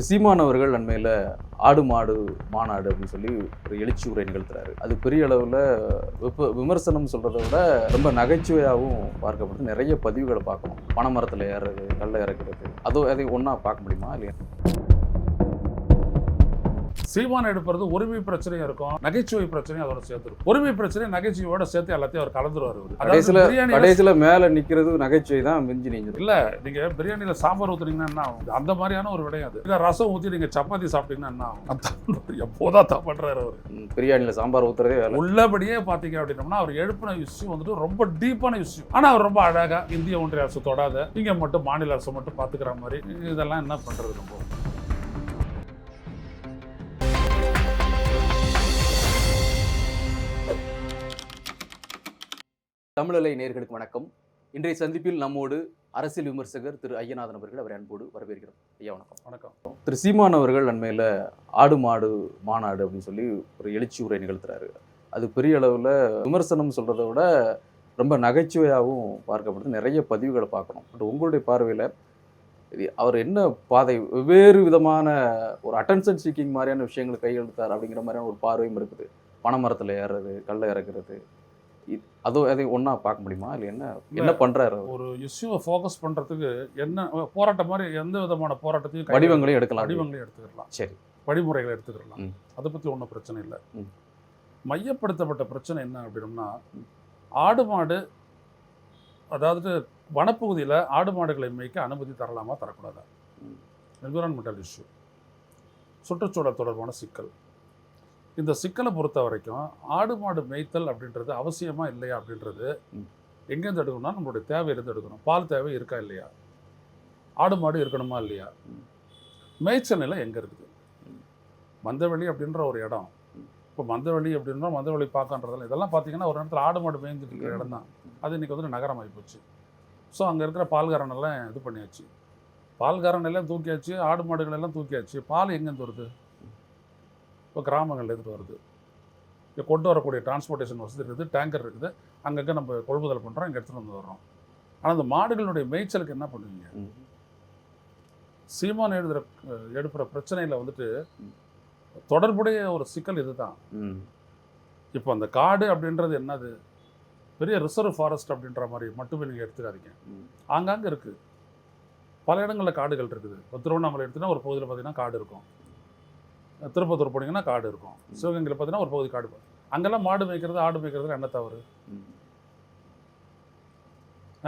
திரு சீமான் அவர்கள் அண்மையில் ஆடு மாடு மாநாடு அப்படின்னு சொல்லி ஒரு எழுச்சி உரை நிகழ்த்துறாரு. அது பெரிய அளவில் விப விமர்சனம் சொல்கிறத விட ரொம்ப நகைச்சுவையாகவும் பார்க்கப்படுது. நிறைய பதிவுகளை பார்க்கணும். பனைமரத்தில் ஏறுறது கல்ல இறக்குறது அதோ அதை ஒன்றா பார்க்க முடியுமா இல்லையா? சீமான் எடுப்பது உரிமை பிரச்சனையும் இருக்கும் நகைச்சுவை பிரச்சனையும் அதோட சேர்த்துருக்கும் உரிமை பிரச்சனை நகைச்சுவையோட சேர்த்து எல்லாத்தையும் அவர் கலந்துருவார் கடைசியில் கடைசியில் மேலே நிற்கிறது நகைச்சுவை தான் மிஞ்சி நீங்க இல்ல நீங்க பிரியாணியில சாம்பார் ஊத்துனீங்கன்னா என்ன ஆகும்? அந்த மாதிரியான ஒரு விடயம் அது. இல்ல ரசம் ஊத்தி நீங்க சப்பாத்தி சாப்பிட்டீங்கன்னா என்ன ஆகும்? எப்போதான் தான் அவர். பிரியாணியில் சாம்பார் ஊற்றுறதே உள்ளபடியே பாத்தீங்க அப்படின்னம்னா அவர் எழுப்பின விஷயம் வந்துட்டு ரொம்ப டீப்பான விஷயம். ஆனா அவர் ரொம்ப அழகா இந்திய ஒன்றிய அரசு தொடாத நீங்க மட்டும் மாநில அரசு மட்டும் பாத்துக்கிற மாதிரி இதெல்லாம் என்ன பண்றது ரொம்ப? தமிழலை நேர்களுக்கு வணக்கம். இன்றைய சந்திப்பில் நம்மோடு அரசியல் விமர்சகர் திரு ஐயநாதன் அவர்கள் அவரை அன்போடு வரவேற்கிறோம். ஐயா வணக்கம். வணக்கம். திரு சீமான் அவர்கள் அண்மையில் ஆடு மாடு மாநாடு அப்படின்னு சொல்லி ஒரு எழுச்சி உரை நிகழ்த்துறாரு. அது பெரிய அளவில் விமர்சனம் சொல்கிறத விட ரொம்ப நகைச்சுவையாகவும் பார்க்கப்படுது. நிறைய பதிவுகளை பார்க்கணும். பட் உங்களுடைய பார்வையில் இது அவர் என்ன பாதை வெவ்வேறு விதமான ஒரு அட்டென்ஷன் சீக்கிங் மாதிரியான விஷயங்களை கையெழுத்தார் அப்படிங்கிற மாதிரியான ஒரு பார்வையும் இருக்குது. பனைமரத்தில் ஏறுறது கல்ல இறக்குறது அதோ அதை ஒன்றா பார்க்க முடியுமா? இல்லை என்ன என்ன பண்ணுறாரு ஒரு இஷ்யூவை ஃபோக்கஸ் பண்றதுக்கு என்ன போராட்டம் மாதிரி எந்த விதமான போராட்டத்தையும் வடிவங்களையும் எடுக்கலாம். வடிவங்களையும் எடுத்துக்கலாம். சரி. வழிமுறைகளை எடுத்துக்கலாம். அதை பற்றி ஒன்றும் பிரச்சனை இல்லை. மையப்படுத்தப்பட்ட பிரச்சனை என்ன அப்படின்னம்னா ஆடு மாடு அதாவது வனப்பகுதியில் ஆடு மாடுகளை மேய்க்க அனுமதி தரலாமா தரக்கூடாதா. என்விரான்மெண்டல் இஷ்யூ சுற்றுச்சூழல் தொடர்பான சிக்கல். இந்த சிக்கலை பொறுத்த வரைக்கும் ஆடு மாடு மேய்த்தல் அப்படின்றது அவசியமா இல்லையா அப்படின்றது. எங்கேருந்து எடுக்கணும்னா நம்மளுடைய தேவையிலேருந்து எடுக்கணும். பால் தேவை இருக்கா இல்லையா? ஆடு மாடு இருக்கணுமா இல்லையா. மேய்ச்சல் நிலம் எங்கே இருக்குது. மந்தவெளி அப்படின்ற ஒரு இடம். இப்போ மந்தவெளி அப்படின்னா மந்தவெளி பார்க்கன்றதெல்லாம் இதெல்லாம் பார்த்தீங்கன்னா ஒரு இடத்துல ஆடு மாடு மேய்ஞ்சிட்டு இருக்கிற இடம் தான் அது இன்னைக்கு வந்து நகரம் ஆகிப்போச்சு ஸோ அங்கே இருக்கிற பால்காரன் எல்லாம் இது பண்ணியாச்சு. பால்காரன் எல்லாம் தூக்கியாச்சு ஆடு மாடுகள் எல்லாம் தூக்கியாச்சு. பால் எங்கேருந்து வருது? இப்போ கிராமங்கள்லேருந்து வருது. இப்போ கொண்டு வரக்கூடிய டிரான்ஸ்போர்ட்டேஷன் வசதி இருக்குது டேங்கர் இருக்குது. அங்கங்கே நம்ம கொள்முதல் பண்ணுறோம் இங்கே எடுத்துகிட்டு வந்து வர்றோம். ஆனால் அந்த மாடுகளுடைய மேய்ச்சலுக்கு என்ன பண்ணுவீங்க. சீமான் எழுதுகிற எடுப்புற பிரச்சனையில் வந்துட்டு. தொடர்புடைய ஒரு சிக்கல் இதுதான். இப்போ அந்த காடு அப்படின்றது என்னது? பெரிய ரிசர்வ் ஃபாரஸ்ட் அப்படின்ற மாதிரி மட்டுமே நீங்கள் எடுத்துக்காதீங்க. ஆங்காங்கே இருக்குது பல இடங்களில் காடுகள் இருக்குது. இப்போ திருவண்ணாமலை எடுத்தீங்கன்னா ஒரு பகுதியில் பார்த்தீங்கன்னா காடு இருக்கும். திருப்பத்தூர் போனீங்கன்னா காடு இருக்கும் சிவகங்கையில் பார்த்தீங்கன்னா ஒரு பகுதி காடு. அங்கெல்லாம் மாடு மேய்க்கிறது ஆடு மேய்க்கிறதுல என்ன தவறு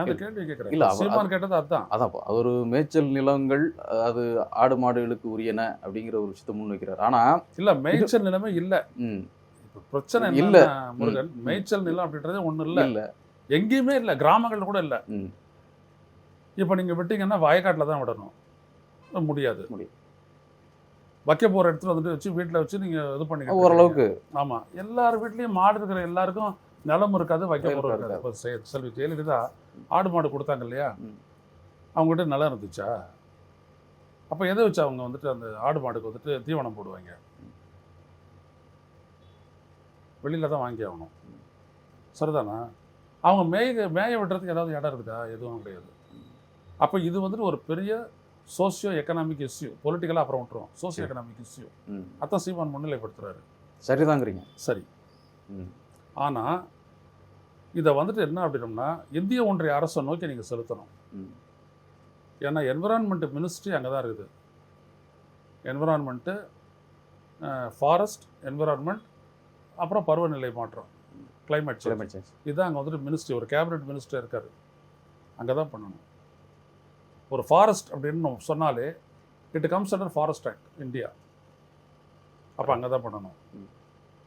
அந்த. கேள்வி கேட்குறேன் சீமான் கேட்டது அதுதான் அதான் ஒரு மேய்ச்சல் நிலங்கள் அது ஆடு மாடுகளுக்கு உரியன அப்படிங்கிற ஒரு விஷயத்தை முன் வைக்கிறார் ஆனா இல்லை மேய்ச்சல் நிலைமை இல்லை பிரச்சனை இல்ல. முருகன். மேய்ச்சல் நிலம் அப்படின்றது ஒன்றும் இல்லை இல்ல எங்கேயுமே இல்லை கிராமங்கள்ல கூட இல்லை. இப்போ நீங்கள் விட்டீங்கன்னா வயக்காட்டில் தான் விடணும் முடியாது முடியும். வைக்க போகிற இடத்துல வந்துட்டு வச்சு வீட்டில் வச்சு நீங்கள் இது பண்ணி ஓரளவுக்கு. ஆமாம் எல்லார் வீட்லேயும் மாடு இருக்கிற எல்லாருக்கும் நிலம் இருக்காது வைக்க போகிற இருக்காது. இப்போ செல்வி ஜெயலலிதா ஆடு மாடு கொடுத்தாங்க இல்லையா. அவங்ககிட்ட நிலம் இருந்துச்சா? அப்போ எதை வச்சு அவங்க வந்துட்டு அந்த ஆடு மாடுக்கு வந்துட்டு தீவனம் போடுவாங்க? வெளியில் தான் வாங்கி ஆகணும். சரிதானா? அவங்க மேய மேய விடுறதுக்கு ஏதாவது இடம் இருக்குதா? எதுவும் கிடையாது. அப்போ இது வந்துட்டு ஒரு பெரிய சோசியோ எக்கனாமிக் இஷ்யூ பொலிட்டிக்கலாக அப்புறம் விட்டுருவோம். சோசியோ எக்கனாமிக் இஷ்யூ அதான் சீமான் முன்னிலைப்படுத்துறாரு சரிதாங்கிறீங்க. சரி. ஆனால் இதை வந்துட்டு என்ன அப்படின்னம்னா இந்திய ஒன்றிய அரசை நோக்கி நீங்கள் செலுத்தணும். ஏன்னா என்விரான்மெண்ட் மினிஸ்ட்ரி அங்கே தான் இருக்குது என்விரான்மெண்ட்டு ஃபாரஸ்ட் என்விரான்மெண்ட் அப்புறம் பருவநிலை மாற்றம் climate சேஞ்ச். இதுதான் அங்கே வந்துட்டு மினிஸ்ட்ரி ஒரு கேபினட் மினிஸ்டர் இருக்கார். அங்கே தான் பண்ணணும். ஒரு ஃபாரஸ்ட் அப்படின்னு நம்ம சொன்னாலே it comes under forest act India அப்போ அங்கே தான் பண்ணணும்.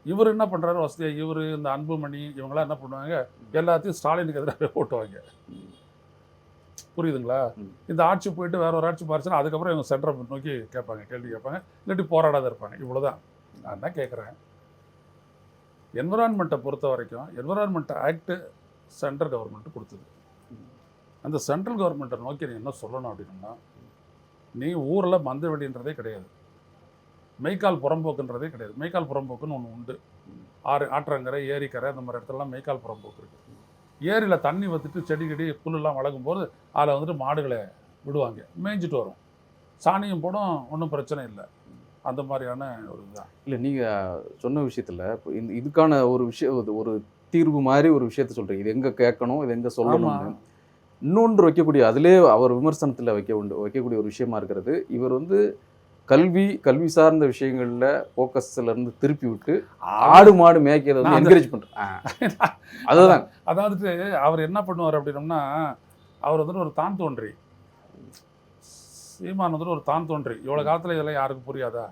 இவர் என்ன பண்ணுறாரு வசதியாக இவர் இந்த அன்புமணி இவங்கெல்லாம் என்ன பண்ணுவாங்க எல்லாத்தையும் ஸ்டாலினுக்கு எதிராக ஓட்டுவாங்க. ம், புரியுதுங்களா. இந்த ஆட்சி போயிட்டு வேற ஒரு ஆட்சி மாறிச்சுன்னா அதுக்கப்புறம் இவங்க சென்டரை நோக்கி கேட்பாங்க கேள்வி கேட்பாங்க இல்லாட்டி போராடாத இருப்பாங்க. இவ்வளவுதான். நான் என்ன கேட்குறேன். என்விரான்மெண்ட்டை பொறுத்த வரைக்கும் என்விரான்மெண்ட் ஆக்ட் சென்ட்ரல் கவர்மெண்ட் கொடுத்தது. அந்த சென்ட்ரல் கவர்மெண்ட்டை நோக்கி நீ என்ன சொல்லணும் அப்படின்னா நீ ஊரில் மந்தவெளின்றதே கிடையாது. மெய்க்கால் புறம்போக்குன்றதே கிடையாது. மெய்க்கால் புறம்போக்குன்னு ஒன்று உண்டு. ஆறு ஆற்றங்கரை ஏரிக்கரை அந்த மாதிரி இடத்துலலாம் மெய்க்கால் புறம்போக்கு இருக்குது ஏரியில் தண்ணி வத்துட்டு செடி கொடி புல்லெல்லாம் வளர்க்கும் போது அதில் வந்துட்டு மாடுகளை விடுவாங்க. மேய்ஞ்சிட்டு வரும். சாணியும் போடும் ஒன்றும் பிரச்சனை இல்லை. அந்த மாதிரியான ஒரு இதுதான் இல்லை நீங்கள் சொன்ன விஷயத்தில் இப்போ இந்த இதுக்கான ஒரு விஷயம் ஒரு- தீர்வு மாதிரி ஒரு விஷயத்த சொல்கிறீங்க இது எங்கே கேட்கணும் இது எங்கே சொல்லணும். இன்னொன்று வைக்கக்கூடிய அதிலே அவர் விமர்சனத்தில் வைக்க உண்டு வைக்கக்கூடிய ஒரு விஷயமா இருக்கிறது. இவர் வந்து கல்வி கல்வி சார்ந்த விஷயங்களில் ஃபோக்கஸ்ல இருந்து திருப்பி விட்டு ஆடு மாடு மேய்க்கிறத வந்து என்கரேஜ் பண்ணுறேன் அதுதான். அதாவது அவர் என்ன பண்ணுவார் அப்படின்னம்னா அவர் வந்துட்டு ஒரு தான் தோன்றி. சீமான் வந்துட்டு ஒரு தான் தோன்றி. இவ்வளோ காலத்தில் இதெல்லாம் யாருக்கும் புரியாதா?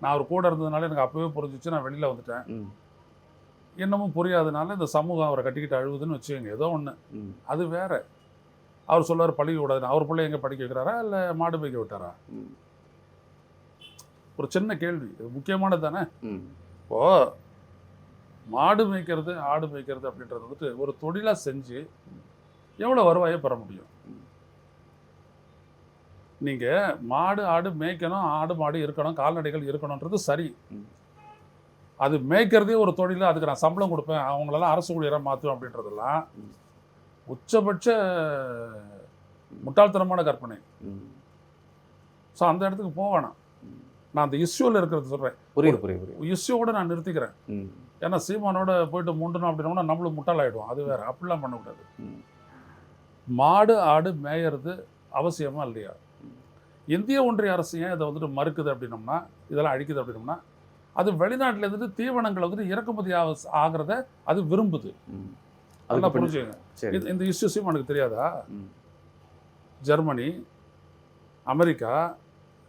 நான் அவர் கூட இருந்ததுனால எனக்கு அப்பவே புரிஞ்சிச்சு நான் வெளியில் வந்துட்டேன். ம், இன்னமும் புரியாதனால இந்த சமூகம் அவரை கட்டிக்கிட்டு அழுகுதுன்னு வச்சுக்கோங்க. ஏதோ ஒன்று அது வேற. அவர் சொல்லுவார் பழிக்க கூடாதுன்னு அவர் பிள்ளை எங்கே படிக்க வைக்கிறாரா? இல்லை மாடு மேய்க்க விட்டாரா? ஒரு சின்ன கேள்வி. முக்கியமானது தானே? இப்போ மாடு மேய்க்கிறது ஆடு மேய்க்கிறது அப்படின்றது வந்துட்டு ஒரு தொழிலாக செஞ்சு எவ்வளோ வருவாயை பெற முடியும். நீங்கள் மாடு ஆடு மேய்க்கணும் ஆடு மாடு இருக்கணும் கால்நடைகள் இருக்கணுன்றது சரி. அது மேய்க்கிறதே ஒரு தொழில் அதுக்கு நான் சம்பளம் கொடுப்பேன் அவங்களெல்லாம் அரசு ஊழியராக மாற்றுவேன் அப்படின்றதெல்லாம். உச்சபட்ச முட்டாள்தனமான கற்பனை. ஸோ அந்த இடத்துக்கு போவேணாம். நான் அந்த இஷ்யூவில் இருக்கிறது சொல்கிறேன் புரியுது புரியுது இஷ்யூவோட நான் நிறுத்திக்கிறேன். ஏன்னா சீமானோட போயிட்டு முண்டணும் அப்படின்னோம்னா நம்மளும் முட்டாளாயிடுவோம். அது வேற. அப்படிலாம் பண்ணக்கூடாது மாடு ஆடு மேயறது அவசியமா இல்லையா? இந்திய ஒன்றிய அரசு ஏன் இதை வந்துட்டு மறுக்குது அப்படின்னோம்னா இதெல்லாம் அழிக்குது அப்படின்னோம்னா அது வெளிநாட்டுல இருந்துட்டு தீவனங்கள் வந்துட்டு இறக்குமதி ஆக- ஆகிறத அது விரும்புது. ம். நல்லா அதுக்கு பின்ன- புரிஞ்சுங்க சரி. இது- இந்த இஷ்யூஸையும் எனக்கு தெரியாதா? ஜெர்மனி அமெரிக்கா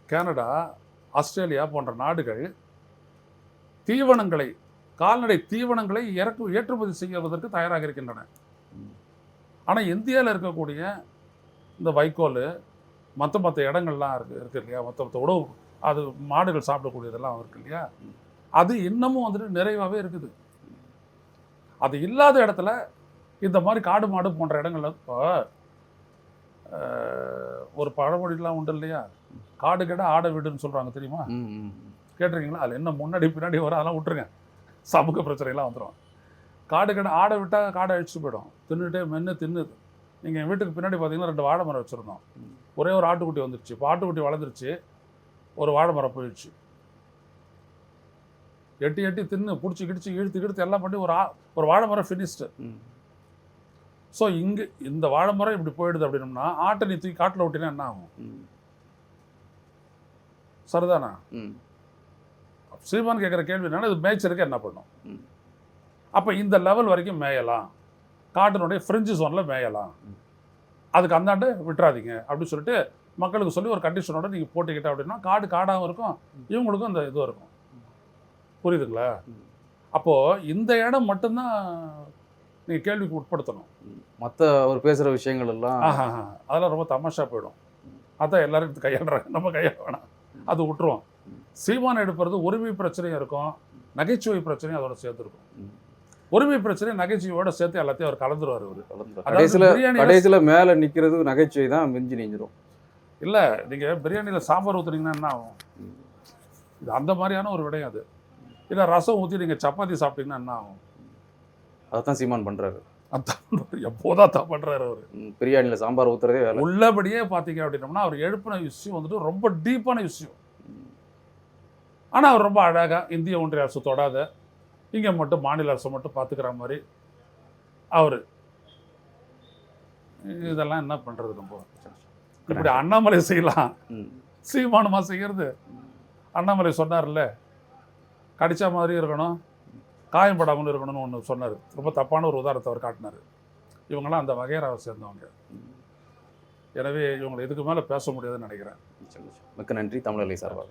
கனடா ஆஸ்திரேலியா போன்ற நாடுகள் தீவனங்களை கால்நடை தீவனங்களை இறக்கு ஏற்றுமதி செய்வதற்கு தயாராக இருக்கின்றன. ஆனால் இந்தியாவில் இருக்கக்கூடிய இந்த வைக்கோல் மற்ற மற்ற இடங்கள்லாம் இருக்கு இருக்கு இல்லையா? மற்ற மற்ற உணவு அது மாடுகள் சாப்பிடக்கூடியதெல்லாம் இருக்கு இல்லையா? அது இன்னமும் வந்துட்டு நிறைவாகவே இருக்குது. அது இல்லாத இடத்துல இந்த மாதிரி காடு மாடு போன்ற இடங்கள்ல இப்போ ஒரு பழமொழிலாம் உண்டு இல்லையா? காடு கெட ஆட வீடுன்னு சொல்கிறாங்க தெரியுமா? கேட்டிருக்கீங்களா? அதில் என்ன முன்னாடி பின்னாடி வரும் அதெல்லாம் விட்டுருங்க. சமூக பிரச்சனைலாம் வந்துடும் காடு கடை ஆடை விட்டால் காடை அழிச்சு போயிடும். தின்னுட்டே மென்று தின்னுது. நீங்கள் என் வீட்டுக்கு பின்னாடி பார்த்தீங்கன்னா ரெண்டு வாழை மரம் வச்சுருந்தோம். ஒரே ஒரு ஆட்டுக்குட்டி வந்துருச்சு. இப்போ ஆட்டுக்குட்டி வளர்ந்துருச்சு. ஒரு வாழை மரம் போயிடுச்சு. எட்டி எட்டி தின்னு பிடிச்சி கிடிச்சு இழுத்து கிடுத்து எல்லாம் பண்ணி ஒரு ஆ ஒரு வாழை மரம் ஃபினிஷ்டு. ஸோ இங்கே இந்த வாழை மரம் இப்படி போயிடுது அப்படின்னம்னா ஆட்டை நீ தூக்கி காட்டில் விட்டினா என்ன ஆகும்? ம், சரிதானா? ம், சீமான் கேட்குற கேள்வி என்னன்னா இது மேய்ச்சலுக்கு என்ன பண்ணும்? ம். அப்போ இந்த லெவல் வரைக்கும் மேயலாம். காட்டினுடைய ஃப்ரிஞ்சு ஜோனில் மேயலாம். அதுக்கு அந்தாண்டு விட்டுறாதீங்க அப்படின்னு சொல்லிட்டு மக்களுக்கு சொல்லி ஒரு கண்டிஷனோட நீங்கள் போட்டிக்கிட்ட அப்படின்னா காடு காடாகவும் இருக்கும் இவங்களுக்கும் இந்த இதுவும் இருக்கும். புரியுதுங்களா. அப்போது இந்த இடம் மட்டும்தான் நீங்கள் கேள்விக்கு உட்படுத்தணும். ம். மத்த அவர் பேசுற விஷயங்கள் எல்லாம் ஆஹா. அதெல்லாம் ரொம்ப தமாஷா போயிடும். அதான் எல்லாரும் எடுத்து கையாளுறாங்க. நம்ம கையாள வேணாம். அது விட்டுருவோம் சீமான் எடுப்பது உரிமை பிரச்சனையும் இருக்கும். நகைச்சுவை பிரச்சனையும் அதோட சேர்த்துருக்கும். உரிமை பிரச்சனை நகைச்சுவையோட சேர்த்து எல்லாத்தையும் அவர் கலந்துருவார் அவர் கடைசியில கடைசியில மேல நிக்கிறது நகைச்சுவை தான் மிஞ்சி நீஞ்சிரும் இல்லை நீங்கள் பிரியாணியில் சாம்பார் ஊற்றுனீங்கன்னா என்ன ஆகும். இது அந்த மாதிரியான ஒரு விடயம் அது. இல்லை ரசம் ஊற்றி நீங்கள் சப்பாத்தி சாப்பிட்டீங்கன்னா என்ன ஆகும்? அதைத்தான் சீமான் பண்றாரு. அதான் எப்போதான் தான் பண்ணுறாரு அவர். ம், பிரியாணில சாம்பார் வேலை. உள்ளபடியே பார்த்தீங்க அப்படின்னோம்னா அவர் எழுப்பின விஷயம் வந்துட்டு ரொம்ப டீப்பான விஷயம். ஆனால் அவர் ரொம்ப அழகாக இந்திய ஒன்றிய அரசு தொடாத இங்கே மட்டும் மாநில அரசு மட்டும் பார்த்துக்கிற மாதிரி அவர். இதெல்லாம் என்ன பண்ணுறது நம்ம இப்படி அண்ணாமலை செய்யலாம். ம், சீமானுமா செய்கிறது அண்ணாமலை சொன்னார்ல கடிச்ச மாதிரி இருக்கணும். காயம் படாமல் இருக்கணும்னு ஒன்று சொன்னார். ரொம்ப தப்பான ஒரு உதாரணத்தை அவர் காட்டினார். இவங்கெல்லாம் அந்த வகையராவை சேர்ந்தவங்க. எனவே இவங்களை இதுக்கு மேலே பேச முடியாதுன்னு நினைக்கிறேன். மிக்க நன்றி தமிழலை சார்பாக.